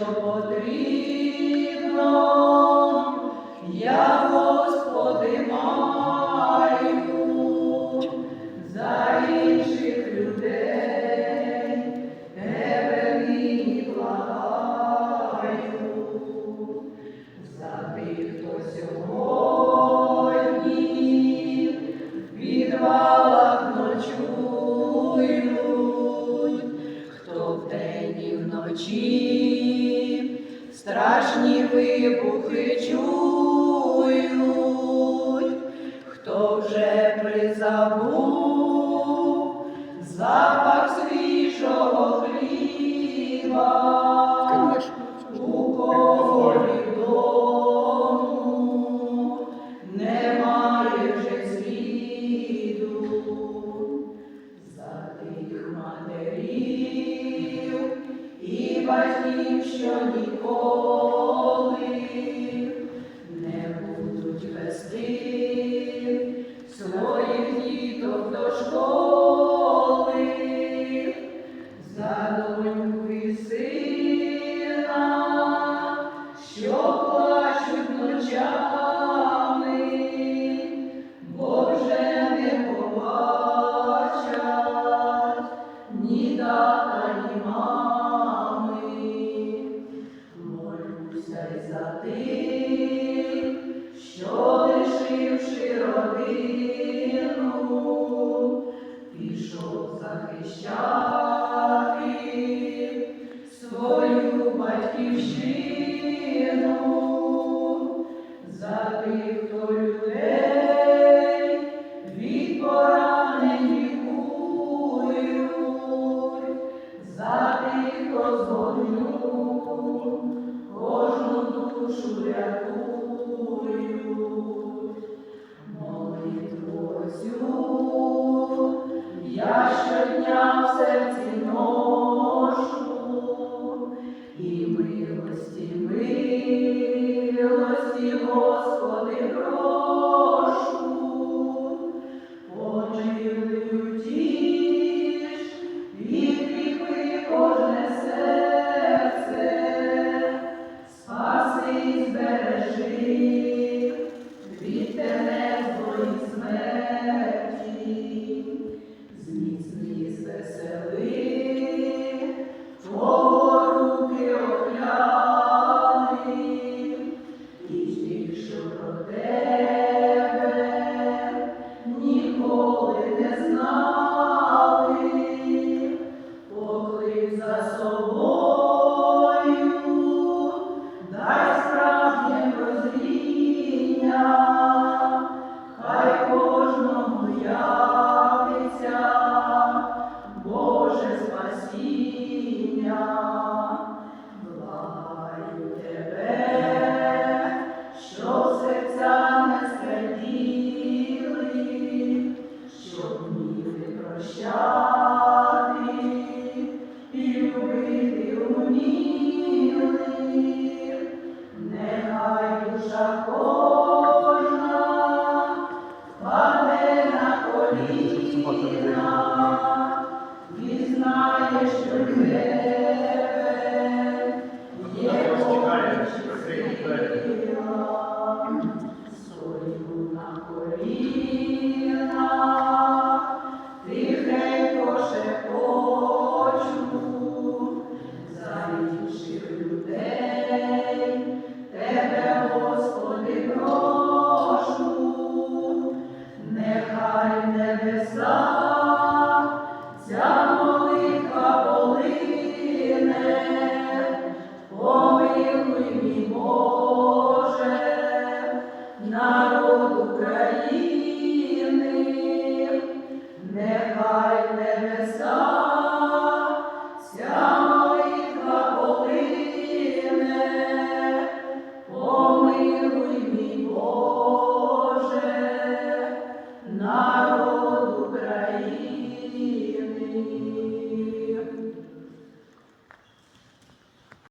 що потрібно, я Господи маю. вибухи чують, хто вже призабув запах свіжого хліба. necessarily Боже, Amen. No.